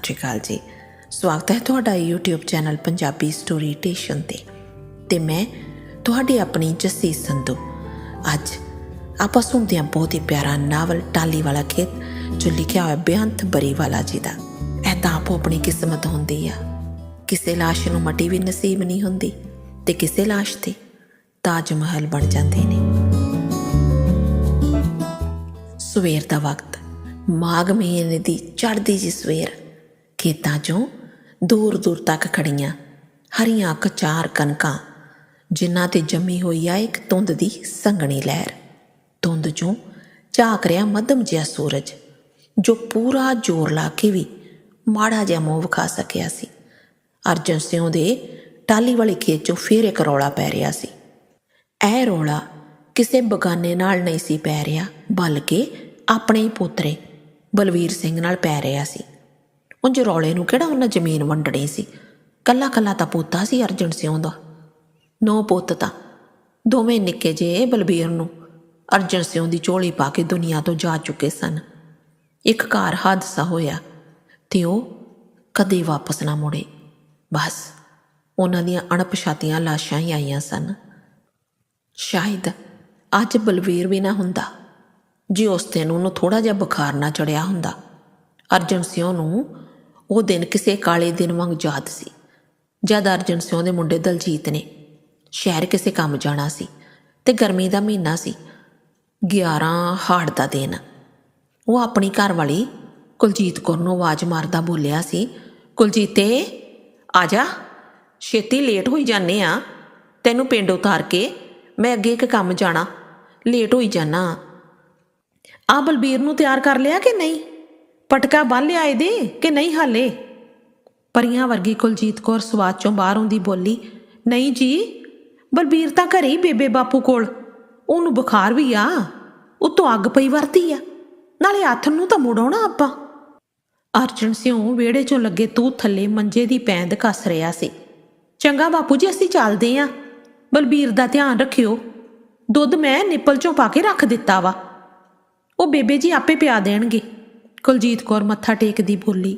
ਸਤਿ ਸ਼੍ਰੀ ਅਕਾਲ ਜੀ। ਸਵਾਗਤ ਹੈ ਤੁਹਾਡਾ YouTube channel Punjabi story station ਤੇ। ਤੇ ਮੈਂ ਤੁਹਾਡੀ ਆਪਣੀ ਜਸੀ ਸੰਧੂ। ਅੱਜ ਆਪਾਂ ਸੁਣਦੇ ਹਾਂ ਬਹੁਤ ਹੀ ਪਿਆਰਾ ਨਾਵਲ ਟਾਲੀ ਵਾਲਾ ਖੇਤ, ਜੋ ਲਿਖਿਆ ਹੋਇਆ ਬੇਅੰਤ ਬਰੀਵਾਲਾ ਜੀ ਦਾ। ਇਹ ਤਾਂ ਆਪੋ ਆਪਣੀ ਕਿਸਮਤ ਹੁੰਦੀ ਆ। ਕਿਸੇ ਲਾਸ਼ ਨੂੰ ਮਟੀ ਵੀ ਨਸੀਬ ਨਹੀਂ ਹੁੰਦੀ ਤੇ ਕਿਸੇ ਲਾਸ਼ ਤੇ ਤਾਜ ਮਹਿਲ ਬਣ ਜਾਂਦੇ ਨੇ। ਸਵੇਰ ਦਾ ਵਕਤ। ਮਾਘ ਮਹੀਨੇ ਦੀ ਚੜ੍ਹਦੀ ਜੀ ਸਵੇਰ। ਖੇਤਾਂ 'ਚੋਂ ਦੂਰ ਦੂਰ ਤੱਕ ਖੜੀਆਂ ਹਰੀਆਂ ਕਚਾਰ ਕਣਕਾਂ, ਜਿਨ੍ਹਾਂ ਤੇ ਜੰਮੀ ਹੋਈ ਆ ਇੱਕ ਧੁੰਦ ਦੀ ਸੰਘਣੀ ਲਹਿਰ। ਧੁੰਦ 'ਚੋਂ ਝਾਕ ਰਿਹਾ ਮੱਧਮ ਜਿਹਾ ਸੂਰਜ, ਜੋ ਪੂਰਾ ਜ਼ੋਰ ਲਾ ਕੇ ਵੀ ਮਾੜਾ ਜਿਹਾ ਮੂੰਹ ਵਿਖਾ ਸਕਿਆ ਸੀ। ਅਰਜਨ ਸਿੰਘ ਦੇ ਟਾਲੀ ਵਾਲੇ ਖੇਤ 'ਚੋਂ ਫੇਰ ਇੱਕ ਰੌਲਾ ਪੈ ਰਿਹਾ ਸੀ। ਇਹ ਰੌਲਾ ਕਿਸੇ ਬਗਾਨੇ ਨਾਲ ਨਹੀਂ ਸੀ ਪੈ ਰਿਹਾ, ਬਲਕਿ ਆਪਣੇ ਹੀ ਪੋਤਰੇ ਬਲਵੀਰ ਸਿੰਘ ਨਾਲ ਪੈ ਰਿਹਾ ਸੀ। ਉਂਝ ਰੌਲੇ ਨੂੰ ਕਿਹੜਾ ਉਹਨਾਂ ਜ਼ਮੀਨ ਵੰਡਣੀ ਸੀ? ਕੱਲਾ ਕੱਲਾ ਤਾਂ ਪੋਤਾ ਸੀ ਅਰਜਨ ਸਿੰਘ ਦਾ। ਨੌ ਪੁੱਤ ਤਾਂ। ਦੋਵੇਂ ਨਿੱਕੇ ਜੇ ਬਲਬੀਰ ਨੂੰ ਅਰਜਨ ਸਿੰਘ ਦੀ ਝੋਲੀ ਪਾ ਕੇ ਦੁਨੀਆ ਤੋਂ ਜਾ ਚੁੱਕੇ ਸਨ। ਇੱਕ ਕਾਰ ਹਾਦਸਾ ਹੋਇਆ ਤੇ ਉਹ ਕਦੇ ਵਾਪਸ ਨਾ ਮੁੜੇ। ਬਸ ਉਹਨਾਂ ਦੀਆਂ ਅਣਪਛਾਤੀਆਂ ਲਾਸ਼ਾਂ ਹੀ ਆਈਆਂ ਸਨ। ਸ਼ਾਇਦ ਅੱਜ ਬਲਵੀਰ ਵੀ ਨਾ ਹੁੰਦਾ। ਜੇ ਉਸ ਦਿਨ ਉਹਨੂੰ ਥੋੜਾ ਜਿਹਾ ਬੁਖਾਰ ਨਾ ਚੜਿਆ ਹੁੰਦਾ। ਅਰਜਨ ਸਿੰਘ ਨੂੰ ਉਹ ਦਿਨ ਕਿਸੇ ਕਾਲੇ ਦਿਨ ਵਾਂਗ ਯਾਦ ਸੀ। ਜਦ ਅਰਜਨ ਸਿੰਘ ਦੇ ਮੁੰਡੇ ਦਲਜੀਤ ਨੇ ਸ਼ਹਿਰ ਕਿਸੇ ਕੰਮ ਜਾਣਾ ਸੀ ਤੇ ਗਰਮੀ ਦਾ ਮਹੀਨਾ ਸੀ 11 ਹਾੜ ਦਾ ਦਿਨ। ਉਹ ਆਪਣੀ ਘਰ ਵਾਲੀ ਕੁਲਜੀਤ ਕੌਰ ਨੂੰ ਆਵਾਜ਼ ਮਾਰਦਾ ਬੋਲਿਆ ਸੀ, ਕੁਲਜੀਤੇ, ਆ ਜਾ। ਛੇਤੀ ਲੇਟ ਹੋਈ ਜਾਂਦੇ ਆ। ਤੈਨੂੰ ਪਿੰਡ ਉਤਾਰ ਕੇ ਮੈਂ ਅੱਗੇ ਇੱਕ ਕੰਮ ਜਾਣਾ। ਲੇਟ ਹੋਈ ਜਾਣਾ ਆ ਬਲਬੀਰ ਨੂੰ ਤਿਆਰ ਕਰ ਲਿਆ ਕਿ ਨਹੀਂ? ਪਟਕਾ ਬੰਨ ਲਿਆ ਇਹਦੇ ਕਿ ਨਹੀਂ ਹਾਲੇ? ਪਰੀਆਂ ਵਰਗੀ ਕੁਲਜੀਤ ਕੌਰ ਸਵਾਦ ਚੋਂ ਬਾਹਰ ਆਉਂਦੀ ਬੋਲੀ, ਨਹੀਂ ਜੀ, ਬਲਬੀਰ ਤਾਂ ਘਰੇ ਹੀ ਬੇਬੇ ਬਾਪੂ ਕੋਲ। ਉਹਨੂੰ ਬੁਖਾਰ ਵੀ ਆ। ਉਤੋਂ ਅੱਗ ਪਈ ਵਰਤੀ ਆ। ਨਾਲੇ ਹੱਥ ਨੂੰ ਤਾਂ ਮੁੜਾਉਣਾ ਆਪਾਂ। ਅਰਜਨ ਸਿੰਘ ਵਿਹੜੇ 'ਚੋਂ ਲੱਗੇ ਤੂੰ ਥੱਲੇ ਮੰਜੇ ਦੀ ਪੈਂਦ ਕੱਸ ਰਿਹਾ ਸੀ। ਚੰਗਾ ਬਾਪੂ ਜੀ, ਅਸੀਂ ਚੱਲਦੇ ਆਂ। ਬਲਬੀਰ ਦਾ ਧਿਆਨ ਰੱਖਿਓ। ਦੁੱਧ ਮੈਂ ਨਿੱਪਲ 'ਚੋਂ ਪਾ ਕੇ ਰੱਖ ਦਿੱਤਾ ਵਾ। ਉਹ ਬੇਬੇ ਜੀ ਆਪੇ ਪਿਆ ਦੇਣਗੇ। ਕੁਲਜੀਤ ਕੌਰ ਮੱਥਾ ਟੇਕਦੀ ਬੋਲੀ,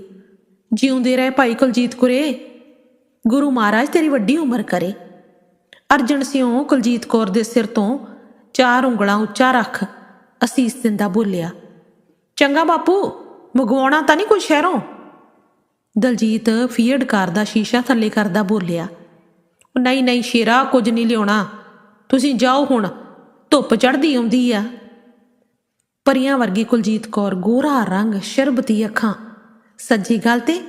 ਜਿਉਂਦੇ ਰਹੇ ਭਾਈ ਕੁਲਜੀਤ ਕੁਰੇ, ਗੁਰੂ ਮਹਾਰਾਜ ਤੇਰੀ ਵੱਡੀ ਉਮਰ ਕਰੇ। ਅਰਜਨ ਸਿੰਘ ਕੁਲਜੀਤ ਕੌਰ ਦੇ ਸਿਰ ਤੋਂ ਚਾਰ ਉਂਗਲਾਂ ਉੱਚਾ ਰੱਖ, ਅਸੀਸ ਦਿੰਦਾ ਬੋਲਿਆ, ਚੰਗਾ ਬਾਪੂ, ਮੰਗਵਾਉਣਾ ਤਾਂ ਨਹੀਂ ਕੋਈ ਸ਼ਹਿਰੋਂ? ਦਲਜੀਤ ਫੀਅਡ ਕਾਰ ਦਾ ਸ਼ੀਸ਼ਾ ਥੱਲੇ ਕਰਦਾ ਬੋਲਿਆ, ਨਹੀਂ ਨਹੀਂ ਸ਼ੇਰਾ, ਕੁਝ ਨਹੀਂ ਲਿਆਉਣਾ। ਤੁਸੀਂ ਜਾਓ ਹੁਣ, ਧੁੱਪ ਚੜ੍ਹਦੀ ਆਉਂਦੀ ਆ। ਪਰੀਆਂ ਵਰਗੀ ਕੁਲਜੀਤ ਕੌਰ ਗੋਰਾ ਰੰਗ ਸ਼ਰਬਤੀ ਅੱਖਾਂ। ਸੱਜੀ ਗੱਲ ਤੇ,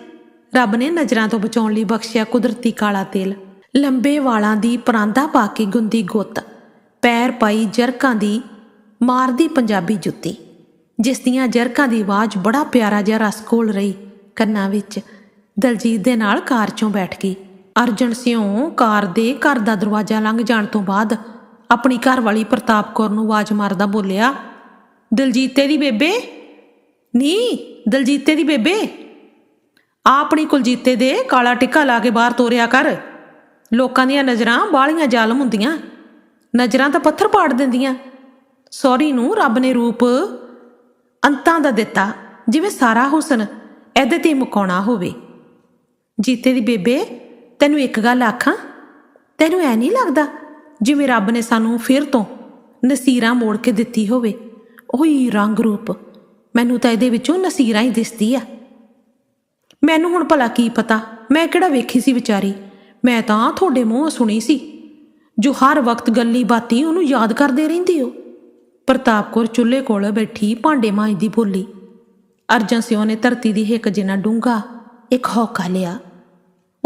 ਰੱਬ ਨੇ ਨਜ਼ਰਾਂ ਤੋਂ ਬਚਾਉਣ ਲਈ ਬਖਸ਼ਿਆ ਕੁਦਰਤੀ ਕਾਲਾ ਤੇਲ। ਲੰਬੇ ਵਾਲਾਂ ਦੀ ਪਰਾਂਦਾ ਪਾ ਕੇ ਗੁੰਦੀ ਗੁੱਤ। ਪੈਰ ਪਾਈ ਜਰਕਾਂ ਦੀ ਮਾਰਦੀ ਪੰਜਾਬੀ ਜੁੱਤੀ। ਜਿਸ ਦੀਆਂ ਜਰਕਾਂ ਦੀ ਆਵਾਜ਼ ਬੜਾ ਪਿਆਰਾ ਜਿਹਾ ਰਸ ਘੋਲ ਰਹੀ ਕੰਨਾਂ ਵਿੱਚ। ਦਲਜੀਤ ਦੇ ਨਾਲ ਕਾਰ 'ਚੋਂ ਬੈਠ ਗਈ। ਅਰਜਨ ਸਿੰਘ ਕਾਰ ਦੇ ਘਰ ਦਾ ਦਰਵਾਜ਼ਾ ਲੰਘ ਜਾਣ ਤੋਂ ਬਾਅਦ ਆਪਣੀ ਘਰ ਵਾਲੀ ਪ੍ਰਤਾਪ ਕੌਰ ਨੂੰ ਆਵਾਜ਼ ਮਾਰਦਾ ਬੋਲਿਆ ਦਲਜੀਤੇ ਦੀ ਬੇਬੇ? ਨੀ, ਦਲਜੀਤੇ ਦੀ ਬੇਬੇ? ਆ ਆਪਣੀ ਕੁਲਜੀਤੇ ਦੇ ਕਾਲਾ ਟਿੱਕਾ ਲਾ ਕੇ ਬਾਹਰ ਤੋਰਿਆ ਕਰ। ਲੋਕਾਂ ਦੀਆਂ ਨਜ਼ਰਾਂ ਬਾਲੀਆਂ ਜ਼ਾਲਮ ਹੁੰਦੀਆਂ। ਨਜ਼ਰਾਂ ਤਾਂ ਪੱਥਰ ਪਾੜ ਦਿੰਦੀਆਂ। ਸੌਰੀ ਨੂੰ ਰੱਬ ਨੇ ਰੂਪ ਅੰਤਾਂ ਦਾ ਦਿੱਤਾ, ਜਿਵੇਂ ਸਾਰਾ ਹੁਸਨ ਇਹਦੇ ਤੇ ਮੁਕਾਉਣਾ ਹੋਵੇ। ਜੀਤੇ ਦੀ ਬੇਬੇ, ਤੈਨੂੰ ਇੱਕ ਗੱਲ ਆਖਾਂ? ਤੈਨੂੰ ਐ ਨਹੀਂ ਲੱਗਦਾ, ਜਿਵੇਂ ਰੱਬ ਨੇ ਸਾਨੂੰ ਫਿਰ ਤੋਂ ਨਸੀਰਾਂ ਮੋੜ ਕੇ ਦਿੱਤੀ ਹੋਵੇ? ਉਹੀ ਰੰਗ ਰੂਪ। ਮੈਨੂੰ ਤਾਂ ਇਹਦੇ ਵਿੱਚੋਂ ਨਸੀਰਾਂ ਹੀ ਦਿਸਦੀ ਆ। ਮੈਨੂੰ ਹੁਣ ਭਲਾ ਕੀ ਪਤਾ, ਮੈਂ ਕਿਹੜਾ ਵੇਖੀ ਸੀ ਵਿਚਾਰੀ। ਮੈਂ ਤਾਂ ਤੁਹਾਡੇ ਮੂੰਹੋਂ ਸੁਣੀ ਸੀ। ਜੋ ਹਰ ਵਕਤ ਗੱਲੀ ਬਾਤੀ ਉਹਨੂੰ ਯਾਦ ਕਰਦੇ ਰਹਿੰਦੇ ਹੋ। ਪ੍ਰਤਾਪ ਕੌਰ ਚੁੱਲ੍ਹੇ ਕੋਲ ਬੈਠੀ ਭਾਂਡੇ ਮਾਂਜਦੀ ਬੋਲੀ। ਅਰਜਨ ਸਿੰਘ ਨੇ ਧਰਤੀ ਦੀ ਹਿੱਕ ਜਿੰਨਾ ਡੂੰਘਾ, ਇੱਕ ਹੌਕਾ ਲਿਆ।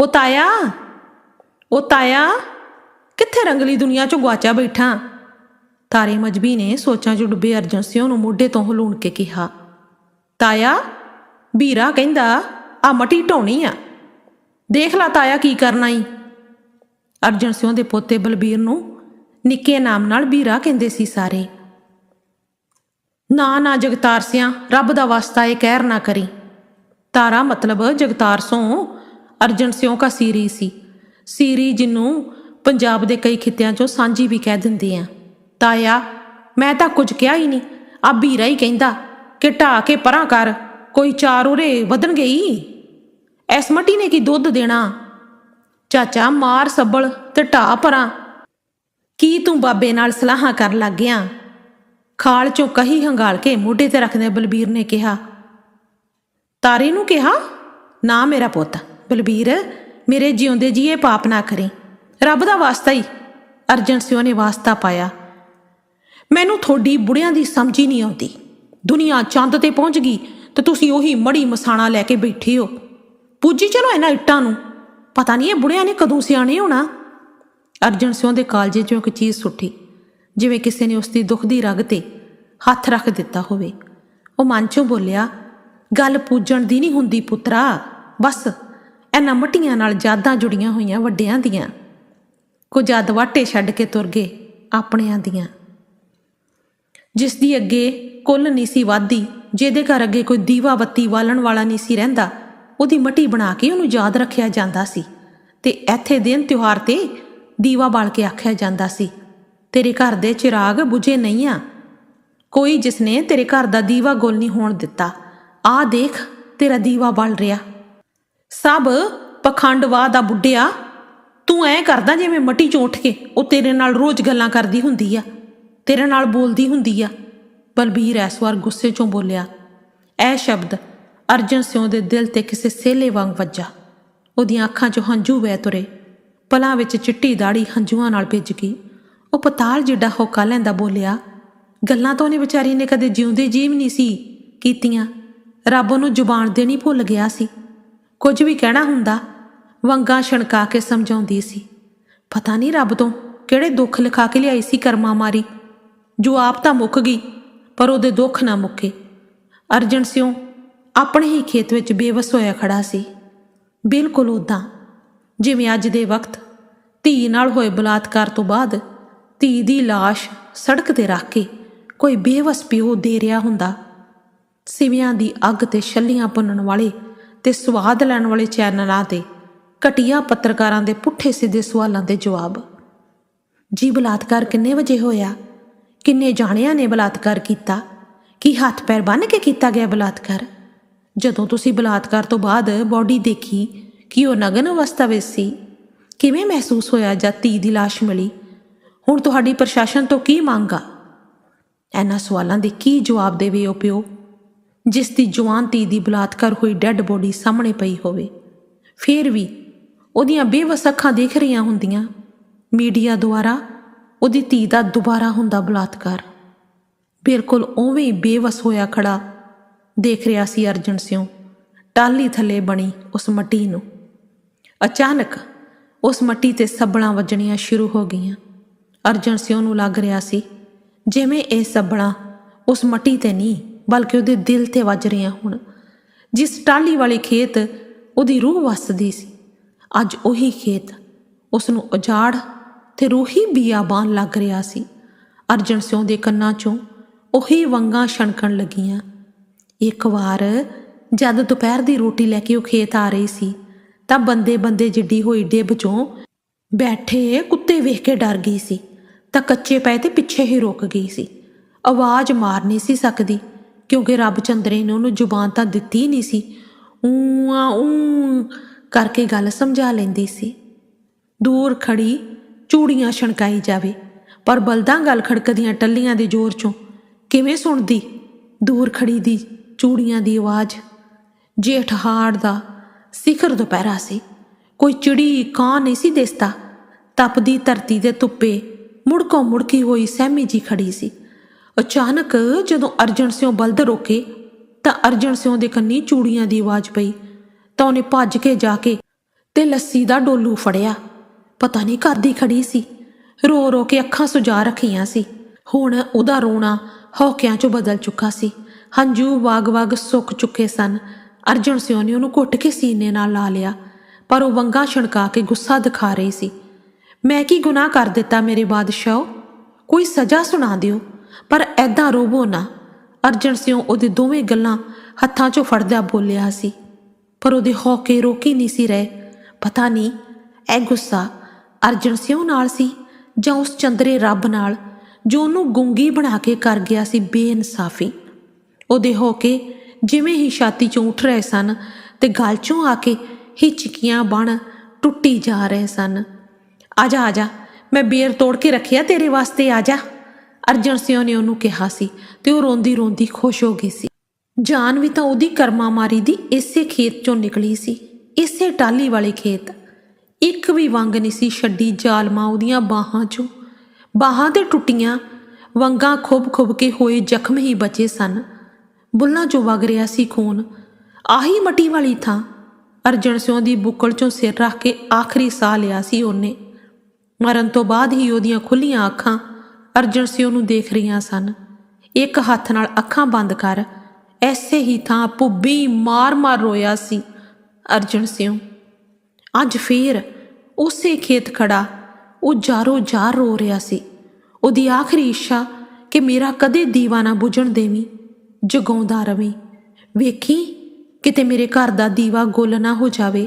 ਉਹ ਤਾਇਆ! ਉਹ ਤਾਇਆ! ਕਿੱਥੇ ਰੰਗਲੀ ਦੁਨੀਆ 'ਚ ਗਵਾਚਾ ਬੈਠਾ? ਤਾਰੇ ਮਜਬੀ ਨੇ ਸੋਚਾਂ 'ਚ ਡੁੱਬੇ ਅਰਜਨ ਸਿੰਘ ਨੂੰ ਮੋਢੇ ਤੋਂ ਹਲੂਣ ਕੇ ਕਿਹਾ, ਤਾਇਆ ਵੀਰਾ ਕਹਿੰਦਾ ਆ ਮਟੀ ਢੋਣੀ ਆ। ਦੇਖ ਲਾ ਤਾਇਆ ਕੀ ਕਰਨਾ ਈ। ਅਰਜਨ ਸਿੰਘ ਦੇ ਪੋਤੇ ਬਲਬੀਰ ਨੂੰ ਨਿੱਕੇ ਨਾਮ ਨਾਲ ਵੀਰਾ ਕਹਿੰਦੇ ਸੀ ਸਾਰੇ। ਨਾ ਨਾ ਜਗਤਾਰ ਸਿਆਂ, ਰੱਬ ਦਾ ਵਾਸਤਾ ਇਹ ਕਹਿਰ ਨਾ ਕਰੀ। ਤਾਰਾ ਮਤਲਬ ਜਗਤਾਰ ਸੋਂ ਅਰਜਨ ਸਿੰਘ ਕਾ ਸੀਰੀ ਸੀ। ਸੀਰੀ ਜਿਹਨੂੰ ਪੰਜਾਬ ਦੇ ਕਈ ਖਿੱਤਿਆਂ 'ਚੋਂ ਸਾਂਝੀ ਵੀ ਕਹਿ ਦਿੰਦੇ ਆ। ਤਾਇਆ ਮੈਂ ਤਾਂ ਕੁਝ ਕਿਹਾ ਹੀ ਨਹੀਂ। ਆ ਬੀਰਾ ਹੀ ਕਹਿੰਦਾ ਕਿ ਢਾ ਕੇ ਪਰਾਂ ਕਰ, ਕੋਈ ਚਾਰ ਉਰੇ ਵਧਣ ਗਈ ਐਸ ਮਟੀ ਨੇ ਕੀ ਦੁੱਧ ਦੇਣਾ? ਚਾਚਾ ਮਾਰ ਸੱਬਲ ਤੇ ਢਾ ਪਰਾਂ। ਕੀ ਤੂੰ ਬਾਬੇ ਨਾਲ ਸਲਾਹਾਂ ਕਰਨ ਲੱਗ ਗਿਆ ਖਾਲ ਚੋਂ ਕਹੀ ਹੰਗਾਲ ਕੇ ਮੋਢੇ ਤੇ ਰੱਖਦੇ ਬਲਬੀਰ ਨੇ ਕਿਹਾ, ਤਾਰੇ ਨੂੰ ਕਿਹਾ? ਨਾ ਮੇਰਾ ਪੁੱਤ, ਬਲਬੀਰ, ਮੇਰੇ ਜਿਉਂਦੇ ਜੀਏ ਪਾਪ ਨਾ ਕਰੀ। ਰੱਬ ਦਾ ਵਾਸਤਾ ਹੀ ਅਰਜਨ ਸਿਓ ਨੇ ਵਾਸਤਾ ਪਾਇਆ। ਮੈਨੂੰ ਤੁਹਾਡੀ ਬੁੜਿਆਂ ਦੀ ਸਮਝ ਹੀ ਨਹੀਂ ਆਉਂਦੀ। ਦੁਨੀਆ ਚੰਦ ਤੇ ਪਹੁੰਚ ਗਈ ਤੇ ਤੁਸੀਂ ਉਹੀ ਮੜੀ ਮਸਾਣਾ ਲੈ ਕੇ ਬੈਠੇ ਹੋ। ਪੂਜੀ ਚਲੋ ਇਹਨਾਂ ਇੱਟਾਂ ਨੂੰ। ਪਤਾ ਨਹੀਂ ਇਹ ਬੁੜਿਆਂ ਨੇ ਕਦੋਂ ਸਿਆਣੇ ਹੋਣਾ। ਅਰਜਨ ਸਿੰਘ ਦੇ ਕਾਲਜੇ 'ਚੋਂ ਇੱਕ ਚੀਜ਼ ਸੁੱਟੀ, ਜਿਵੇਂ ਕਿਸੇ ਨੇ ਉਸ ਦੀ ਦੁੱਖ ਦੀ ਰਗ ਤੇ ਹੱਥ ਰੱਖ ਦਿੱਤਾ ਹੋਵੇ। ਉਹ ਮਨ 'ਚੋਂ ਬੋਲਿਆ, ਗੱਲ ਪੂਜਣ ਦੀ ਨਹੀਂ ਹੁੰਦੀ ਪੁੱਤਰਾ, ਬਸ ਇਹਨਾਂ ਮਟੀਆਂ ਨਾਲ ਯਾਦਾਂ ਜੁੜੀਆਂ ਹੋਈਆਂ ਵੱਡਿਆਂ ਦੀਆਂ। ਕੁਝ ਯਾਦ ਛੱਡ ਕੇ ਤੁਰ ਗਏ ਆਪਣਿਆਂ ਦੀਆਂ। ਜਿਸ ਦੀ ਅੱਗੇ ਕੁੱਲ ਨਹੀਂ ਸੀ ਵਾਦੀ ਜਿਹਦੇ ਘਰ ਅੱਗੇ ਕੋਈ ਦੀਵਾ ਬੱਤੀ ਬਾਲਣ ਵਾਲਾ ਨਹੀਂ ਸੀ ਰਹਿੰਦਾ, ਉਹਦੀ ਮਟੀ ਬਣਾ ਕੇ ਉਹਨੂੰ ਯਾਦ ਰੱਖਿਆ ਜਾਂਦਾ ਸੀ ਤੇ ਇੱਥੇ ਦਿਨ ਤਿਉਹਾਰ ਤੇ ਦੀਵਾ ਬਾਲ ਕੇ ਆਖਿਆ ਜਾਂਦਾ ਸੀ, ਤੇਰੇ ਘਰ ਦੇ ਚਿਰਾਗ ਬੁਝੇ ਨਹੀਂ ਆ। ਕੋਈ ਜਿਸਨੇ ਤੇਰੇ ਘਰ ਦਾ ਦੀਵਾ ਗੋਲ ਨਹੀਂ ਹੋਣ ਦਿੱਤਾ। ਆ ਦੇਖ, ਤੇਰਾ ਦੀਵਾ ਬਲ ਰਿਹਾ। ਸਭ ਪਖੰਡਵਾ ਦਾ ਬੁੱਢਿਆ, ਤੂੰ ਐ ਕਰਦਾ ਜਿਵੇਂ ਮਟੀ ਚੋਂ ਉੱਠ ਕੇ ਉਹ ਤੇਰੇ ਨਾਲ ਰੋਜ਼ ਗੱਲਾਂ ਕਰਦੀ ਹੁੰਦੀ ਆ। ਤੇਰੇ ਨਾਲ ਬੋਲਦੀ ਹੁੰਦੀ ਆ। ਬਲਬੀਰ ਇਸ ਵਾਰ ਗੁੱਸੇ ਚੋਂ ਬੋਲਿਆ, ਇਹ ਸ਼ਬਦ ਅਰਜਨ ਸਿਉ ਦੇ ਦਿਲ ਤੇ ਕਿਸੇ ਸੇਲੇ ਵਾਂਗ ਵੱਜਾ। ਉਹਦੀਆਂ ਅੱਖਾਂ 'ਚੋਂ ਹੰਝੂ ਵਹਿ ਤੁਰੇ। ਪਲਾਂ ਵਿੱਚ ਚਿੱਟੀ ਦਾੜੀ ਹੰਝੂਆਂ ਨਾਲ ਭਿੱਜ ਗਈ। ਉਹ ਪਤਾਲ ਜਿੱਡਾ ਹੋਕਾ ਲੈਂਦਾ ਬੋਲਿਆ, ਗੱਲਾਂ ਤਾਂ ਉਹਨੇ ਵਿਚਾਰੀ ਨੇ ਕਦੇ ਜਿਉਂਦੇ ਜੀਵ ਨਹੀਂ ਸੀ ਕੀਤੀਆਂ। ਰੱਬ ਉਹਨੂੰ ਜ਼ੁਬਾਨ ਦੇਣੀ ਭੁੱਲ ਗਿਆ ਸੀ। ਕੁਝ ਵੀ ਕਹਿਣਾ ਹੁੰਦਾ, ਵੰਗਾ ਛਣਕਾ ਕੇ ਸਮਝਾਉਂਦੀ ਸੀ। ਪਤਾ ਨਹੀਂ ਰੱਬ ਤੋਂ ਕਿਹੜੇ ਦੁੱਖ ਲਿਖਾ ਕੇ ਲਿਆਈ ਸੀ ਕਰਮਾ ਮਾਰੀ। ਜੋ ਆਪ ਤਾਂ ਮੁੱਕ ਗਈ, ਪਰ ਉਹਦੇ ਦੁੱਖ ਨਾ ਮੁੱਕੇ। ਅਰਜਨ ਸਿਉ ਆਪਣੇ ਹੀ ਖੇਤ ਵਿੱਚ ਬੇਵਸ ਹੋਇਆ ਖੜਾ ਸੀ। ਬਿਲਕੁਲ ਉਦਾਂ ਜਿਵੇਂ ਅੱਜ ਦੇ ਵਕਤ ਧੀ ਨਾਲ ਹੋਏ ਬਲਾਤਕਾਰ ਤੋਂ ਬਾਅਦ ਧੀ ਦੀ লাশ ਸੜਕ ਤੇ ਰੱਖ ਕੇ ਕੋਈ ਬੇਵਸ ਪਿਓ ਦੇ ਰਿਹਾ ਹੁੰਦਾ। ਸਿਵਿਆਂ ਦੀ ਅੱਗ ਤੇ ਛੱਲੀਆਂ ਭੁੰਨਣ ਵਾਲੇ ਤੇ ਸਵਾਦ ਲੈਣ ਵਾਲੇ ਚੈਨਲਾਂ ਤੇ ਘਟੀਆ ਪੱਤਰਕਾਰਾਂ ਦੇ ਪੁੱਠੇ ਸਿੱਧੇ ਸਵਾਲਾਂ ਦੇ ਜਵਾਬ। ਜੀ ਬਲਾਤਕਾਰ ਕਿੰਨੇ ਵਜੇ ਹੋਇਆ? ਕਿੰਨੇ ਜਾਣਿਆਂ ਨੇ ਬਲਾਤਕਾਰ ਕੀਤਾ? ਕੀ ਹੱਥ ਪੈਰ ਬੰਨ ਕੇ ਕੀਤਾ ਗਿਆ ਬਲਾਤਕਾਰ? ਜਦੋਂ ਤੁਸੀਂ ਬਲਾਤਕਾਰ ਤੋਂ ਬਾਅਦ ਬਾਡੀ ਦੇਖੀ, ਕਿ ਉਹ ਨਗਨ ਅਵਸਥਾ ਵਿੱਚ ਸੀ? ਕਿਵੇਂ ਮਹਿਸੂਸ ਹੋਇਆ ਜਦ ਧੀ ਦੀ ਲਾਸ਼ ਮਿਲੀ? ਹੁਣ ਤੁਹਾਡੀ ਪ੍ਰਸ਼ਾਸਨ ਤੋਂ ਕੀ ਮੰਗਾ ਇਹਨਾਂ ਸਵਾਲਾਂ ਦੇ ਕੀ ਜਵਾਬ ਦੇਵੇ ਉਹ ਪਿਓ, ਜਿਸ ਦੀ ਜਵਾਨ ਧੀ ਦੀ ਬਲਾਤਕਾਰ ਹੋਈ ਡੈੱਡ ਬੋਡੀ ਸਾਹਮਣੇ ਪਈ ਹੋਵੇ? ਫੇਰ ਵੀ ਉਹਦੀਆਂ ਬੇਵਸ ਅੱਖਾਂ ਦੇਖ ਰਹੀਆਂ ਹੁੰਦੀਆਂ। ਮੀਡੀਆ ਦੁਆਰਾ ਉਹਦੀ ਧੀ ਦਾ ਦੁਬਾਰਾ ਹੁੰਦਾ ਬਲਾਤਕਾਰ। ਬਿਲਕੁਲ ਉਵੇਂ ਹੀ ਬੇਵਸ ਹੋਇਆ ਖੜਾ। ਦੇਖ ਰਿਹਾ ਸੀ ਅਰਜਨ ਸਿਉ ਟਾਲੀ ਥੱਲੇ ਬਣੀ ਉਸ ਮੱਟੀ ਨੂੰ। ਅਚਾਨਕ ਉਸ ਮੱਟੀ ਤੇ ਸੱਬਲਾਂ ਵੱਜਣੀਆਂ ਸ਼ੁਰੂ ਹੋ ਗਈਆਂ। ਅਰਜਨ ਸਿਉ ਨੂੰ ਲੱਗ ਰਿਹਾ ਸੀ, ਜਿਵੇਂ ਇਹ ਸੱਬਲਾਂ ਉਸ ਮੱਟੀ ਤੇ ਨਹੀਂ, ਬਲਕਿ ਉਹਦੇ ਦਿਲ ਤੇ ਵੱਜ ਰਹੀਆਂ ਹੁਣ। ਜਿਸ ਟਾਲੀ ਵਾਲੇ ਖੇਤ ਉਹਦੀ ਰੂਹ ਵਸਦੀ ਸੀ, ਅੱਜ ਉਹੀ ਖੇਤ ਉਸ ਨੂੰ ਉਜਾੜ ਤੇ ਰੂਹੀ ਬੀਆਬਾਨ ਲੱਗ ਰਿਹਾ ਸੀ। ਅਰਜਨ ਸਿਉ ਦੇ ਕੰਨਾਂ ਚੋਂ ਉਹੀ ਵੰਗਾਂ ਛਣਕਣ ਲੱਗੀਆਂ। ਇੱਕ ਵਾਰ ਜਦ ਦੁਪਹਿਰ ਦੀ ਰੋਟੀ ਲੈ ਕੇ ਉਹ ਖੇਤ ਆ ਰਹੀ ਸੀ, ਤਾਂ ਬੰਦੇ ਬੰਦੇ ਜਿੱਡੀ ਹੋਈ ਡਿੱਬ ਚੋਂ ਬੈਠੇ ਕੁੱਤੇ ਵੇਖ ਕੇ ਡਰ ਗਈ ਸੀ, ਤਾਂ ਕੱਚੇ ਪਏ ਤੇ ਪਿੱਛੇ ਹੀ ਰੁਕ ਗਈ ਸੀ। ਆਵਾਜ਼ ਮਾਰ ਨਹੀਂ ਸੀ ਸਕਦੀ, ਕਿਉਂਕਿ ਰੱਬ ਚੰਦਰੇ ਨੇ ਉਹਨੂੰ ਜ਼ੁਬਾਨ ਤਾਂ ਦਿੱਤੀ ਨਹੀਂ ਸੀ। ਊਂ ਆ ਕਰਕੇ ਗੱਲ ਸਮਝਾ ਲੈਂਦੀ ਸੀ। ਦੂਰ ਖੜੀ ਚੂੜੀਆਂ ਛਣਕਾਈ ਜਾਵੇ। ਪਰ ਬਲਦਾਂ ਗੱਲ ਖੜਕਦੀਆਂ ਟੱਲੀਆਂ ਦੇ ਜ਼ੋਰ ਚੋਂ, ਕਿਵੇਂ ਸੁਣਦੀ? ਦੂਰ ਖੜੀ ਦੀ ਚੂੜੀਆਂ ਦੀ ਆਵਾਜ਼। ਜੇਠ ਹਾੜ ਦਾ ਸਿਖਰ ਦੁਪਹਿਰਾ ਸੀ। ਕੋਈ ਚਿੜੀ ਕਾਂ ਨਹੀਂ ਸੀ ਦਿਸਦਾ। ਤਪਦੀ ਧਰਤੀ ਦੇ ਧੁੱਪੇ ਮੁੜਕੋ ਮੁੜਕੀ ਹੋਈ ਸਹਿਮੀ ਜੀ ਖੜੀ ਸੀ। ਅਚਾਨਕ ਜਦੋਂ ਅਰਜਨ ਸਿਉ ਬਲਦ ਰੋਕੇ, ਤਾਂ ਅਰਜਨ ਸਿੰਘ ਦੇ ਕੰਨੀ ਚੂੜੀਆਂ ਦੀ ਆਵਾਜ਼ ਪਈ। ਤਾਂ ਉਹਨੇ ਭੱਜ ਕੇ ਜਾ ਕੇ ਤੇ ਲੱਸੀ ਦਾ ਡੋਲੂ ਫੜਿਆ। ਪਤਾ ਨਹੀਂ ਕਰਦੀ ਖੜੀ ਸੀ। ਰੋ ਰੋ ਕੇ ਅੱਖਾਂ ਸੁਜਾ ਰੱਖੀਆਂ ਸੀ। ਹੁਣ ਉਹਦਾ ਰੋਣਾ ਹੌਕਿਆਂ 'ਚੋਂ ਬਦਲ ਚੁੱਕਾ ਸੀ। ਹੰਝੂ ਵਾਗ-ਵਾਗ ਸੁੱਕ ਚੁੱਕੇ ਸਨ। ਅਰਜਨ ਸਿਉ ਨੇ ਉਹਨੂੰ ਘੁੱਟ ਕੇ ਸੀਨੇ ਨਾਲ ਲਾ ਲਿਆ, ਪਰ ਉਹ ਵੰਗਾ ਛਣਕਾ ਕੇ ਗੁੱਸਾ ਦਿਖਾ ਰਹੀ ਸੀ। ਮੈਂ ਕੀ ਗੁਨਾਹ ਕਰ ਦਿੱਤਾ ਮੇਰੇ ਬਾਦਸ਼ਾਹ? ਕੋਈ ਸਜ਼ਾ ਸੁਣਾ ਦਿਓ, ਪਰ ਐਦਾਂ ਰੋਵੋ ਨਾ। ਅਰਜਨ ਸਿਉ ਉਹਦੇ ਦੋਵੇਂ ਗੱਲਾਂ ਹੱਥਾਂ 'ਚੋਂ ਫੜਦਿਆ ਬੋਲਿਆ ਸੀ, ਪਰ ਉਹਦੇ ਹੌਕੇ ਰੋਕੀ ਨਹੀਂ ਸੀ ਰਹੇ। ਪਤਾ ਨਹੀਂ, ਇਹ ਗੁੱਸਾ ਅਰਜਨ ਸਿਉ ਨਾਲ ਸੀ ਜਾਂ ਉਸ ਚੰਦਰੇ ਰੱਬ ਨਾਲ, ਜੋ ਉਹਨੂੰ ਗੁੰਗੀ ਬਣਾ ਕੇ ਕਰ ਗਿਆ ਸੀ ਬੇਇਨਸਾਫੀ। ਉਹਦੇ ਹੋ ਕੇ ਜਿਵੇਂ ਹੀ ਛਾਤੀ ਚੋਂ ਉੱਠ ਰਹੇ ਸਨ ਤੇ ਗਲ ਚੋਂ ਆ ਕੇ ਹਿਚਕੀਆਂ ਬਣ ਟੁੱਟੀ ਜਾ ਰਹੇ ਸਨ। ਆਜਾ ਆਜਾ, ਮੈਂ ਬੇਰ ਤੋੜ ਕੇ ਰੱਖਿਆ ਤੇਰੇ ਵਾਸਤੇ, ਆਜਾ। ਅਰਜਨ ਸਿੰਘ ਨੇ ਉਹਨੂੰ ਕਿਹਾ ਸੀ ਤੇ ਉਹ ਰੋਂਦੀ ਰੋਂਦੀ ਖੁਸ਼ ਹੋ ਗਈ ਸੀ। ਜਾਨ ਵੀ ਤਾਂ ਉਹਦੀ ਕਰਮਾ ਮਾਰੀ ਦੀ ਇਸੇ ਖੇਤ ਚੋਂ ਨਿਕਲੀ ਸੀ, ਇਸੇ ਟਾਲੀ ਵਾਲੇ ਖੇਤ। ਇੱਕ ਵੀ ਵੰਗ ਨਹੀਂ ਸੀ ਛੱਡੀ ਜਾਲਮਾ ਉਹਦੀਆਂ ਬਾਹਾਂ ਚੋਂ। ਬਾਹਾਂ ਤੇ ਟੁੱਟੀਆਂ ਵੰਗਾਂ ਖੁੱਬ ਖੁੱਬ ਕੇ ਹੋਏ ਜ਼ਖਮ ਹੀ ਬਚੇ ਸਨ। ਬੁੱਲਾਂ ਚੋਂ ਵਗ ਰਿਹਾ ਸੀ ਖੂਨ। ਆਹੀ ਮਟੀ ਵਾਲੀ ਥਾਂ ਅਰਜਨ ਸਿੰਘ ਦੀ ਬੁੱਕਲ ਚੋਂ ਸਿਰ ਰੱਖ ਕੇ ਆਖਰੀ ਸਾਹ ਲਿਆ ਸੀ ਉਹਨੇ। ਮਰਨ ਤੋਂ ਬਾਅਦ ਹੀ ਉਹਦੀਆਂ ਖੁੱਲੀਆਂ ਅੱਖਾਂ ਅਰਜਨ ਸਿੰਘ ਨੂੰ ਦੇਖ ਰਹੀਆਂ ਸਨ। ਇੱਕ ਹੱਥ ਨਾਲ ਅੱਖਾਂ ਬੰਦ ਕਰ ਐਸੇ ਹੀ ਥਾਂ ਪੁੱਬੀ ਮਾਰ-ਮਾਰ ਰੋਇਆ ਸੀ ਅਰਜਨ ਸਿੰਘ ਅੱਜ ਫੇਰ ਉਸੇ ਖੇਤ ਖੜਾ, ਉਹ ਜਾਰੋ ਜਾਰ ਰੋ ਰਿਹਾ ਸੀ। ਉਹਦੀ ਆਖਰੀ ਇੱਛਾ ਕਿ ਮੇਰਾ ਕਦੇ ਦੀਵਾ ਨਾ ਬੁਝਣ ਦੇਵੀਂ, ਜਗਾਉਂਦਾ ਰਵੀਂ। ਵੇਖੀ, ਕਿਤੇ ਮੇਰੇ ਘਰ ਦਾ ਦੀਵਾ ਗੁੱਲ ਨਾ ਹੋ ਜਾਵੇ।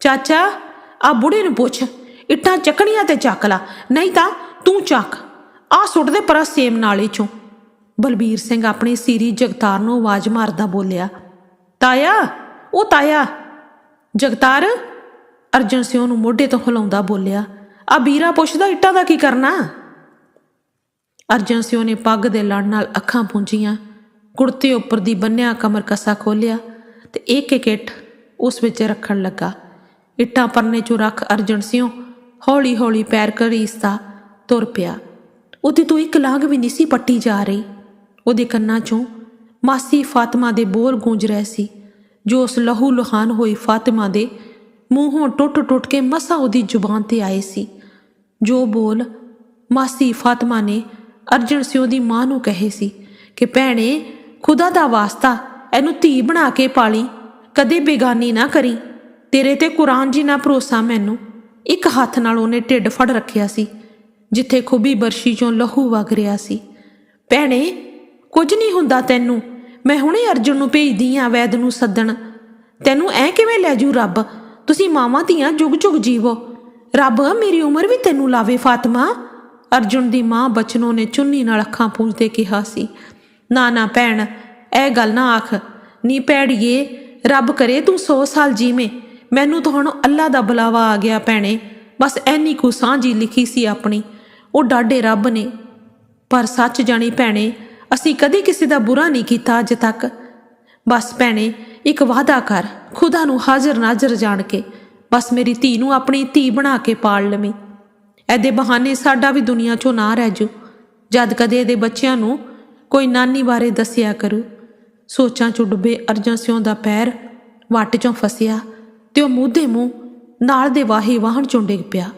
ਚਾਚਾ, ਆ ਬੁੜੇ ਨੂੰ ਪੁੱਛ, ਇੱਟਾਂ ਚੱਕਣੀਆਂ ਤੇ ਚੱਕ ਲਾ, ਨਹੀਂ ਤਾਂ ਤੂੰ ਚੱਕ। ਆ ਸੁੱਟ ਦੇ ਪਰਾ ਸੇਮ ਨਾਲੇ ਚੋਂ। ਬਲਬੀਰ ਸਿੰਘ ਆਪਣੇ ਸੀਰੀ ਜਗਤਾਰ ਨੂੰ ਆਵਾਜ਼ ਮਾਰਦਾ ਬੋਲਿਆ, ਤਾਇਆ, ਉਹ ਤਾਇਆ, ਜਗਤਾਰ ਅਰਜਨ ਸਿੰਘ ਨੂੰ ਮੋਢੇ ਤੋਂ ਹਿਲਾਉਂਦਾ ਬੋਲਿਆ ਆ ਵੀਰਾ ਪੁੱਛਦਾ, ਇੱਟਾਂ ਦਾ ਕੀ ਕਰਨਾ? ਅਰਜਨ ਸਿੰਘ ਨੇ ਪੱਗ ਦੇ ਲੜ ਨਾਲ ਅੱਖਾਂ ਪੂੰਝੀਆਂ, ਕੁੜਤੇ ਉੱਪਰ ਦੀ ਬੰਨਿਆ ਕਮਰ ਕਸਾ ਖੋਲਿਆ ਤੇ ਇੱਕ ਇੱਕ ਇੱਟ ਉਸ ਵਿੱਚ ਰੱਖਣ ਲੱਗਾ। ਇੱਟਾਂ ਪਰਨੇ ਚੋਂ ਰੱਖ ਅਰਜਨ ਸਿੰਘ ਹੌਲੀ ਹੌਲੀ ਪੈਰ ਕਰੀਸਦਾ ਤੁਰ ਪਿਆ। ਉਹਦੀ ਤੋਂ ਇੱਕ ਲਾਗ ਵੀ ਨਹੀਂ ਸੀ ਪੱਟੀ ਜਾ ਰਹੀ? ਉਹਦੇ ਕੰਨਾਂ ਚੋਂ ਮਾਸੀ ਫਾਤਿਮਾ ਦੇ ਬੋਲ ਗੂੰਜ ਰਹੇ ਸੀ, ਜੋ ਉਸ ਲਹੂ ਲੁਹਾਨ ਹੋਈ ਫਾਤਿਮਾ ਦੇ ਮੂੰਹੋਂ ਟੁੱਟ ਟੁੱਟ ਕੇ ਮਸਾ ਉਹਦੀ ਜ਼ੁਬਾਨ ਤੇ ਆਏ ਸੀ। ਜੋ ਬੋਲ ਮਾਸੀ ਫਾਤਮਾ ਨੇ ਅਰਜਨ ਸਿੰਘ ਦੀ ਮਾਂ ਨੂੰ ਕਹੇ ਸੀ ਕਿ ਭੈਣੇ, ਖੁਦਾ ਦਾ ਵਾਸਤਾ, ਇਹਨੂੰ ਧੀ ਬਣਾ ਕੇ ਪਾਲੀ, ਕਦੇ ਬੇਗਾਨੀ ਨਾ ਕਰੀ। ਤੇਰੇ ਤੇ ਕੁਰਾਨ ਜੀ ਨਾ ਭਰੋਸਾ ਮੈਨੂੰ, ਇੱਕ ਹੱਥ ਨਾਲ ਉਹਨੇ ਢਿੱਡ ਫੜ ਰੱਖਿਆ ਸੀ, ਜਿੱਥੇ ਖੁੱਬੀ ਬਰਸ਼ੀ ਚੋਂ ਲਹੂ ਵਗ ਰਿਹਾ ਸੀ। ਭੈਣੇ, ਕੁਝ ਨਹੀਂ ਹੁੰਦਾ ਤੈਨੂੰ, ਮੈਂ ਹੁਣੇ ਅਰਜੁਨ ਨੂੰ ਭੇਜਦੀ ਆ ਵੈਦ ਨੂੰ ਸੱਦਣ। ਤੈਨੂੰ ਐ ਕਿਵੇਂ ਲੈ ਜੂ ਰੱਬ? ਤੁਸੀਂ ਮਾਵਾਂ ਧੀਆਂ ਜੁਗ ਜੁਗ ਜੀਵੋ। ਰੱਬ ਮੇਰੀ ਉਮਰ ਵੀ ਤੈਨੂੰ ਲਾਵੇ, ਫਾਤਮਾ। ਅਰਜੁਨ ਦੀ ਮਾਂ ਬਚਨੋਂ ਨੇ ਚੁੰਨੀ ਨਾਲ ਅੱਖਾਂ ਪੂੰਝਦੇ ਕਿਹਾ ਸੀ। ਨਾ ਨਾ, ਭੈਣ, ਇਹ ਗੱਲ ਨਾ ਆਖ। ਨੀ ਪੈੜੀਏ ਰੱਬ ਕਰੇ ਤੂੰ 100 ਸਾਲ ਜੀਵੇਂ। ਮੈਨੂੰ ਤਾਂ ਹੁਣ ਅੱਲਾ ਦਾ ਬੁਲਾਵਾ ਆ ਗਿਆ ਭੈਣੇ। ਬਸ ਐਨੀ ਕੁ ਸਾਂਝੀ ਲਿਖੀ ਸੀ ਆਪਣੀ। ਉਹ ਡਾਡੇ ਰੱਬ ਨੇ। ਪਰ ਸੱਚ ਜਾਣੀ ਭੈਣੇ, ਅਸੀਂ ਕਦੇ ਕਿਸੇ ਦਾ ਬੁਰਾ ਨਹੀਂ ਕੀਤਾ ਅੱਜ ਤੱਕ। ਬਸ ਭੈਣੇ ਇੱਕ ਵਾਅਦਾ ਕਰ, ਖੁਦਾ ਨੂੰ ਹਾਜ਼ਰ ਨਾਜ਼ਰ ਜਾਣ ਕੇ। ਬਸ ਮੇਰੀ ਧੀ ਨੂੰ ਆਪਣੀ ਧੀ ਬਣਾ ਕੇ ਪਾਲ ਲਵੀਂ। ਐਦੇ ਬਹਾਨੇ ਸਾਡਾ ਵੀ ਦੁਨੀਆ 'ਚੋਂ ਨਾ ਰਹਿ ਜੂ। ਜਦ ਕਦੇ ਇਹਦੇ ਬੱਚਿਆਂ ਨੂੰ ਕੋਈ ਨਾਨੀ ਬਾਰੇ ਦੱਸਿਆ ਕਰੂ। ਸੋਚਾਂ 'ਚ ਡੁੱਬੇ ਅਰਜਨ ਸਿਉਂ ਦਾ ਪੈਰ ਵੱਟ 'ਚੋਂ ਫਸਿਆ ਤੇ ਉਹ ਮੂੰਹ ਮੂੰਹ ਨਾਲ ਦੇ ਵਾਹੀ ਵਾਹਣ 'ਚੋਂ ਡਿੱਗ ਪਿਆ।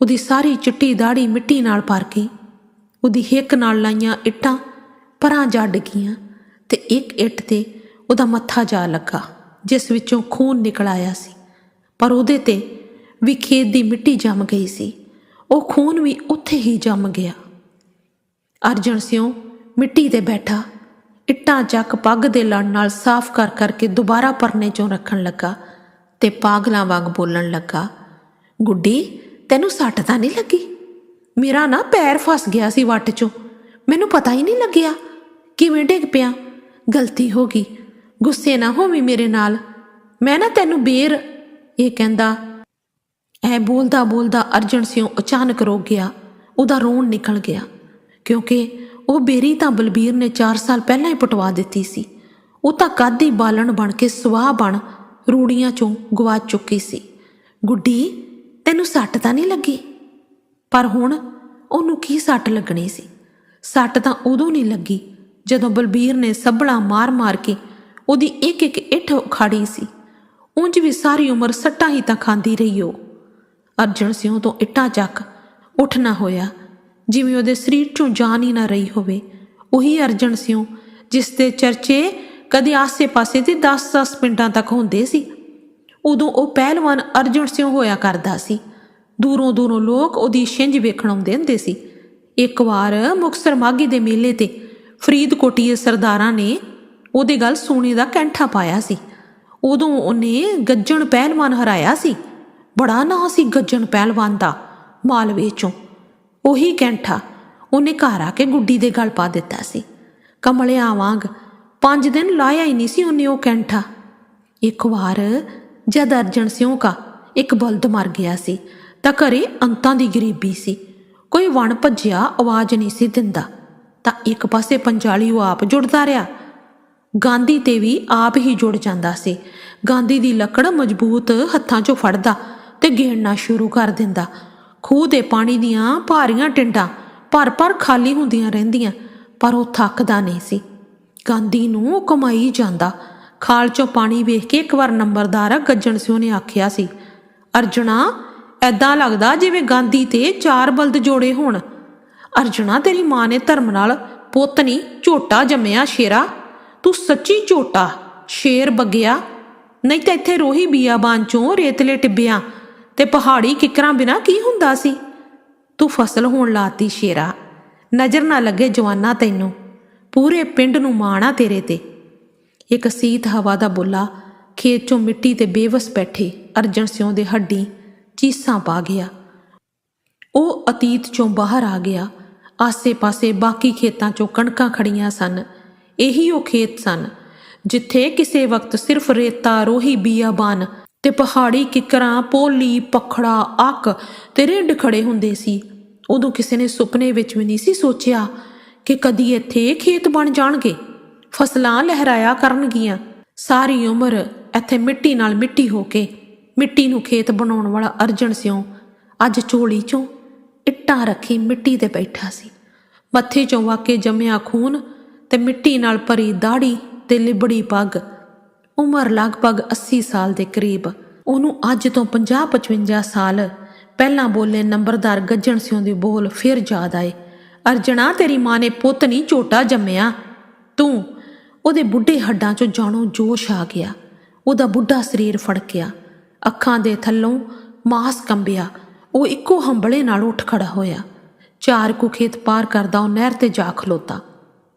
ਉਹਦੀ ਸਾਰੀ ਚਿੱਟੀ ਦਾੜੀ ਮਿੱਟੀ ਨਾਲ ਭਰ ਗਈ। ਉਹਦੀ ਹਿੱਕ ਨਾਲ ਲਾਈਆਂ ਇੱਟਾਂ ਪਰਾਂ ਜਾ ਡਿੱਗੀਆਂ ਤੇ ਇੱਕ ਇੱਟ ਤੇ ਉਹਦਾ ਮੱਥਾ ਜਾ ਲੱਗਾ, ਜਿਸ ਵਿੱਚੋਂ ਖੂਨ ਨਿਕਲ ਆਇਆ ਸੀ। ਪਰ ਉਹਦੇ ਤੇ ਵੀ ਖੇਤ ਦੀ ਮਿੱਟੀ ਜੰਮ ਗਈ ਸੀ। ਉਹ ਖੂਨ ਵੀ ਉੱਥੇ ਹੀ ਜੰਮ ਗਿਆ। ਅਰਜਨ ਸਿਉ ਮਿੱਟੀ ਤੇ ਬੈਠਾ, ਇੱਟਾਂ ਚੱਕ ਪੱਗ ਦੇ ਲੜ ਨਾਲ ਸਾਫ਼ ਕਰ ਕਰਕੇ ਦੁਬਾਰਾ ਪਰਨੇ ਚੋਂ ਰੱਖਣ ਲੱਗਾ ਤੇ ਪਾਗਲਾਂ ਵਾਂਗ ਬੋਲਣ ਲੱਗਾ, ਗੁੱਡੀ, ਤੈਨੂੰ ਸੱਟ ਤਾਂ ਨਹੀਂ ਲੱਗੀ? ਮੇਰਾ ਨਾ ਪੈਰ ਫਸ ਗਿਆ ਸੀ ਵੱਟ ਚੋਂ। ਮੈਨੂੰ ਪਤਾ ਹੀ ਨਹੀਂ ਲੱਗਿਆ। ਕਿਵੇਂ ਡਿੱਗ ਪਿਆ? ਗਲਤੀ ਹੋ ਗਈ। ਗੁੱਸੇ ਨਾ ਹੋਵੀਂ ਮੇਰੇ ਨਾਲ। ਮੈਂ ਨਾ ਤੈਨੂੰ ਬੇਰ, ਇਹ ਕਹਿੰਦਾ, ਐ ਬੋਲਦਾ ਬੋਲਦਾ ਅਰਜਨ ਸਿਉ ਅਚਾਨਕ ਰੁਕ ਗਿਆ, ਉਹਦਾ ਰੋਣ ਨਿਕਲ ਗਿਆ, ਕਿਉਂਕਿ ਉਹ ਬੇਰੀ ਤਾਂ ਬਲਬੀਰ ਨੇ 4 ਸਾਲ ਪਹਿਲਾਂ ਹੀ ਪਟਵਾ ਦਿੱਤੀ ਸੀ। ਉਹ ਤਾਂ ਕਾਦੀ ਬਾਲਣ ਬਣ ਕੇ ਸਵਾਹ ਬਣ ਰੂੜੀਆਂ ਚੋਂ ਗਵਾਚ ਚੁੱਕੀ ਸੀ। ਗੁੱਡੀ, ਤੈਨੂੰ ਸੱਟ ਤਾਂ ਨਹੀਂ ਲੱਗੀ? ਪਰ ਹੁਣ ਉਹਨੂੰ ਕੀ ਸੱਟ ਲੱਗਣੀ ਸੀ? ਸੱਟ ਤਾਂ ਉਦੋਂ ਨਹੀਂ ਲੱਗੀ ਜਦੋਂ ਬਲਬੀਰ ਨੇ ਸੱਬੜਾ ਮਾਰ-ਮਾਰ ਕੇ ਉਹਦੀ ਇੱਕ ਇੱਕ ਇੱਠ ਉਖਾੜੀ ਸੀ। ਉਂਝ ਵੀ ਸਾਰੀ ਉਮਰ ਸੱਟਾਂ ਹੀ ਤਾਂ ਖਾਂਦੀ ਰਹੀ ਉਹ। ਅਰਜਨ ਸਿੰਘ ਤੋਂ ਇੱਟਾਂ ਚੱਕ ਉੱਠ ਨਾ ਹੋਇਆ। ਜਿਵੇਂ ਉਹਦੇ ਸਰੀਰ ਚੋਂ ਜਾਨ ਹੀ ਨਾ ਰਹੀ ਹੋਵੇ, ਉਹੀ ਅਰਜਨ ਸਿੰਘ ਜਿਸ ਦੇ ਚਰਚੇ ਕਦੇ ਆਸੇ-ਪਾਸੇ ਦੇ 10-10 ਪਿੰਡਾਂ ਤੱਕ ਹੁੰਦੇ ਸੀ, ਉਦੋਂ ਉਹ ਪਹਿਲਵਾਨ ਅਰਜਨ ਸਿੰਘ ਹੋਇਆ ਕਰਦਾ ਸੀ। ਦੂਰੋਂ ਦੂਰੋਂ ਲੋਕ ਉਹਦੀ ਛਿੰਝ ਵੇਖਣ ਆਉਂਦੇ ਹੁੰਦੇ ਸੀ। ਇੱਕ ਵਾਰ ਮੁਕਸਰ ਮਾਗੀ ਦੇ ਮੇਲੇ ਤੇ ਫਰੀਦਕੋਟੀਏ ਸਰਦਾਰਾਂ ਨੇ ਉਹਦੇ ਗੱਲ ਸੋਨੇ ਦਾ ਕੈਂਠਾ ਪਾਇਆ ਸੀ। ਉਦੋਂ ਉਹਨੇ ਗੱਜਣ ਪਹਿਲਵਾਨ ਹਰਾਇਆ ਸੀ। ਬੜਾ ਨਾਂ ਸੀ ਗੱਜਣ ਪਹਿਲਵਾਨ ਦਾ, ਮਾਲਵੇ ਚੋਂ। ਉਹੀ ਕੈਂਠਾ ਉਹਨੇ ਘਰ ਆ ਕੇ ਗੁੱਡੀ ਦੇ ਗਲ ਪਾ ਦਿੱਤਾ ਸੀ। ਕਮਲਿਆ ਵਾਂਗ ਪੰਜ ਦਿਨ ਲਾਇਆ ਹੀ ਨਹੀਂ ਸੀ ਉਹਨੇ ਉਹ ਕੈਂਠਾ। ਇੱਕ ਵਾਰ ਜਦ ਅਰਜਨ ਸਿਉਂ ਕਾ ਇੱਕ ਬਲਦ ਮਰ ਗਿਆ ਸੀ, ਤਾਂ ਘਰੇ ਅੰਤਾਂ ਦੀ ਗਰੀਬੀ ਸੀ। ਕੋਈ ਵਣ ਭੱਜਿਆ, ਆਵਾਜ਼ ਨਹੀਂ ਸੀ ਦਿੰਦਾ। ਤਾਂ ਇੱਕ ਪਾਸੇ ਪੰਜਾਲੀ ਉਹ ਆਪ ਜੁੜਦਾ ਰਿਹਾ। ਗਾਂਧੀ ਤੇ ਵੀ ਆਪ ਹੀ ਜੁੜ ਜਾਂਦਾ ਸੀ। ਗਾਂਧੀ ਦੀ ਲੱਕੜ ਮਜ਼ਬੂਤ ਹੱਥਾਂ 'ਚੋਂ ਫੜਦਾ ਤੇ ਗੇੜਨਾ ਸ਼ੁਰੂ ਕਰ ਦਿੰਦਾ। ਖੂਹ ਦੇ ਪਾਣੀ ਦੀਆਂ ਭਾਰੀਆਂ ਟਿੰਡਾਂ ਭਰ ਭਰ ਖਾਲੀ ਹੁੰਦੀਆਂ ਰਹਿੰਦੀਆਂ, ਪਰ ਉਹ ਥੱਕਦਾ ਨਹੀਂ ਸੀ। ਗਾਂਧੀ ਨੂੰ ਕਮਾਈ ਜਾਂਦਾ। ਖਾਲ 'ਚੋਂ ਪਾਣੀ ਵੇਖ ਕੇ ਇੱਕ ਵਾਰ ਨੰਬਰਦਾਰ ਗੱਜਣ ਸਿਉ ਨੇ ਆਖਿਆ ਸੀ ਅਰਜਣਾ ਐਦਾਂ ਲੱਗਦਾ ਜਿਵੇਂ ਗਾਂਧੀ ਤੇ ਚਾਰ ਬਲਦ ਜੋੜੇ ਹੋਣ। ਅਰਜਣਾ ਤੇਰੀ ਮਾਂ ਨੇ ਧਰਮ ਨਾਲ ਪੁੱਤ ਨਹੀਂ ਝੋਟਾ ਜੰਮਿਆ ਸ਼ੇਰਾ। ਤੂੰ ਸੱਚੀ ਝੋਟਾ, ਸ਼ੇਰ ਬਗਿਆ? ਨਹੀਂ ਤਾਂ ਇੱਥੇ ਰੋਹੀ ਬੀਆਬਾਨ ਚੋਂ ਰੇਤਲੇ ਟਿੱਬਿਆਂ ਤੇ ਪਹਾੜੀ ਕਿਕਰਾਂ ਬਿਨਾ ਕੀ ਹੁੰਦਾ ਸੀ? ਤੂੰ ਫਸਲ ਹੋਣ ਲਾਤੀ ਸ਼ੇਰਾ। ਨਜ਼ਰ ਨਾ ਲੱਗੇ ਜਵਾਨਾ ਤੈਨੂੰ। ਪੂਰੇ ਪਿੰਡ ਨੂੰ ਮਾਣਾ ਤੇਰੇ ਤੇ। ਇੱਕ ਸੀਤ ਹਵਾ ਦਾ ਬੁੱਲਾ ਖੇਤ ਚੋਂ ਮਿੱਟੀ ਤੇ ਬੇਵਸ ਬੈਠੇ ਅਰਜਨ ਸਿਉਂ ਦੇ ਹੱਡੀ ਚੀਸਾਂ ਪਾ ਗਿਆ। ਉਹ ਅਤੀਤ ਚੋਂ ਬਾਹਰ ਆ ਗਿਆ। ਆਸੇ-ਪਾਸੇ ਬਾਕੀ ਖੇਤਾਂ ਚੋਂ ਕਣਕਾਂ ਖੜੀਆਂ ਸਨ। ਇਹੀ ਉਹ ਖੇਤ ਸਨ, ਜਿੱਥੇ ਕਿਸੇ ਵਕਤ ਸਿਰਫ ਰੇਤਾ, ਰੋਹੀ ਬੀਆਬਾਨ ਤੇ ਪਹਾੜੀ ਕਿਕਰਾਂ, ਪੋਲੀ, ਪਖੜਾ, ਅੱਕ ਤੇ ਰਿੰਡ ਖੜੇ ਹੁੰਦੇ ਸੀ। ਉਦੋਂ ਕਿਸੇ ਨੇ ਸੁਪਨੇ ਵਿੱਚ ਵੀ ਨਹੀਂ ਸੀ ਸੋਚਿਆ ਕਿ ਕਦੀ ਇੱਥੇ ਖੇਤ ਬਣ ਜਾਣਗੇ। ਫਸਲਾਂ ਲਹਿਰਾਇਆ ਕਰਨਗੀਆਂ। ਸਾਰੀ ਉਮਰ ਇੱਥੇ ਮਿੱਟੀ ਨਾਲ ਮਿੱਟੀ ਹੋ ਕੇ, ਮਿੱਟੀ ਨੂੰ ਖੇਤ ਬਣਾਉਣ ਵਾਲਾ ਅਰਜਨ ਸਿਉ ਅੱਜ ਝੋਲੀ ਚੋਂ ਇੱਟਾਂ ਰੱਖੀ ਮਿੱਟੀ ਤੇ ਬੈਠਾ ਸੀ। ਮੱਥੇ ਚੋਂ ਵਾਕੇ ਜੰਮਿਆ ਖੂਨ ਤੇ ਮਿੱਟੀ ਨਾਲ ਭਰੀ ਦਾੜੀ ਤੇ ਲਿਬੜੀ ਪੱਗ। ਉਮਰ ਲਗਭਗ 80 ਸਾਲ ਦੇ ਕਰੀਬ। ਉਹਨੂੰ ਅੱਜ ਤੋਂ 50-55 ਸਾਲ। ਪਹਿਲਾਂ ਬੋਲੇ ਨੰਬਰਦਾਰ ਗੱਜਣ ਸਿਉਂ ਦੀ ਬੋਲ ਫਿਰ ਯਾਦ ਆਏ। ਅਰਜਣਾ, ਤੇਰੀ ਮਾਂ ਨੇ ਪੁੱਤ ਨਹੀਂ ਝੋਟਾ ਜੰਮਿਆ। ਤੂੰ ਉਹਦੇ ਬੁੱਢੇ ਹੱਡਾਂ 'ਚੋਂ ਜਾਣੋ ਜੋਸ਼ ਆ ਗਿਆ। ਉਹਦਾ ਬੁੱਢਾ ਸਰੀਰ ਫੜਕਿਆ ਅੱਖਾਂ ਦੇ ਥੱਲੋਂ ਮਾਸ ਕੰਬਿਆ। ਉਹ ਇੱਕੋ ਹੰਬਲੇ ਨਾਲ ਉੱਠ ਖੜਾ ਹੋਇਆ। ਚਾਰ ਕੁ ਖੇਤ ਪਾਰ ਕਰਦਾ ਉਹ ਨਹਿਰ ਤੇ ਜਾ ਖਲੋਤਾ।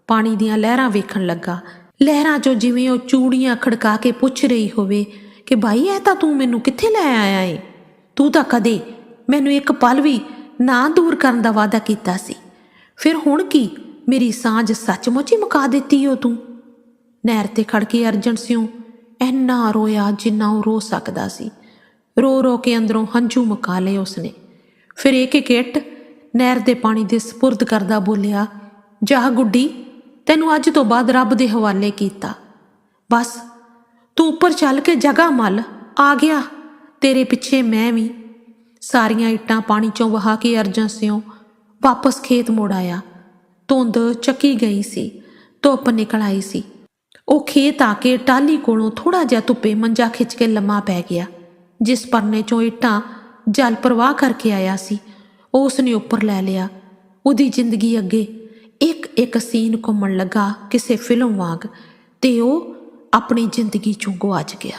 ਪਾਣੀ ਦੀਆਂ ਲਹਿਰਾਂ ਵੇਖਣ ਲੱਗਾ। ਲਹਿਰਾਂ 'ਚੋਂ ਜਿਵੇਂ ਉਹ ਚੂੜੀਆਂ ਖੜਕਾ ਕੇ ਪੁੱਛ ਰਹੀ ਹੋਵੇ ਕਿ ਭਾਈ, ਇਹ ਤਾਂ ਤੂੰ ਮੈਨੂੰ ਕਿੱਥੇ ਲੈ ਆਇਆ ਏ? ਤੂੰ ਤਾਂ ਕਦੇ ਮੈਨੂੰ ਇੱਕ ਪਲ ਵੀ ਨਾ ਦੂਰ ਕਰਨ ਦਾ ਵਾਅਦਾ ਕੀਤਾ ਸੀ। ਫਿਰ ਹੁਣ ਕੀ? ਮੇਰੀ ਸਾਂਝ ਸੱਚਮੁੱਚ ਹੀ ਮੁਕਾ ਦਿੱਤੀ ਓ ਤੂੰ? ਨਹਿਰ ਤੇ ਖੜ ਕੇ ਅਰਜਨ ਸਿਉ ਐਨਾ ਰੋਇਆ ਜਿੰਨਾ ਉਹ ਰੋ ਸਕਦਾ ਸੀ। ਰੋ ਰੋ ਕੇ ਅੰਦਰੋਂ ਹੰਝੂ ਮੁਕਾ ਲਏ ਉਸਨੇ। ਫਿਰ ਇੱਕ ਇੱਕ ਇੱਟ ਨਹਿਰ ਦੇ ਪਾਣੀ ਦੇ ਸਪੁਰਦ ਕਰਦਾ ਬੋਲਿਆ, ਜਾ ਗੁੱਡੀ ਤੈਨੂੰ ਅੱਜ ਤੋਂ ਬਾਅਦ ਰੱਬ ਦੇ ਹਵਾਲੇ ਕੀਤਾ। ਬਸ, ਤੂੰ ਉੱਪਰ ਚੱਲ ਕੇ ਜਗ੍ਹਾ ਮੱਲ, ਆ ਗਿਆ। ਤੇਰੇ ਪਿੱਛੇ ਮੈਂ ਵੀ। ਸਾਰੀਆਂ ਇੱਟਾਂ ਪਾਣੀ ਚੋਂ ਵਹਾ ਕੇ ਅਰਜਨ ਸਿਉ ਵਾਪਸ ਖੇਤ ਮੁੜ ਆਇਆ। ਧੁੰਦ ਚੱਕੀ ਗਈ ਸੀ, ਧੁੱਪ ਨਿਕਲ ਆਈ ਸੀ। ਉਹ ਖੇਤ ਆ ਕੇ ਟਾਲੀ ਕੋਲੋਂ ਥੋੜਾ ਜਿਹਾ ਧੁੱਪੇ ਮੰਜਾ ਖਿੱਚ ਕੇ ਲੰਮਾ ਪੈ ਗਿਆ। ਜਿਸ ਪਰਨੇ ਚੋਂ ਇੱਟਾਂ ਜਲ ਪ੍ਰਵਾਹ ਕਰਕੇ ਆਇਆ ਸੀ ਉਹ ਉਸਨੇ ਉੱਪਰ ਲੈ ਲਿਆ। ਉਹਦੀ ਜ਼ਿੰਦਗੀ ਅੱਗੇ ਇੱਕ ਇੱਕ ਸੀਨ ਘੁੰਮਣ ਲੱਗਾ ਕਿਸੇ ਫਿਲਮ ਵਾਂਗ ਤੇ ਉਹ ਆਪਣੀ ਜ਼ਿੰਦਗੀ ਚੋਂ ਗੁਆਚ ਗਿਆ।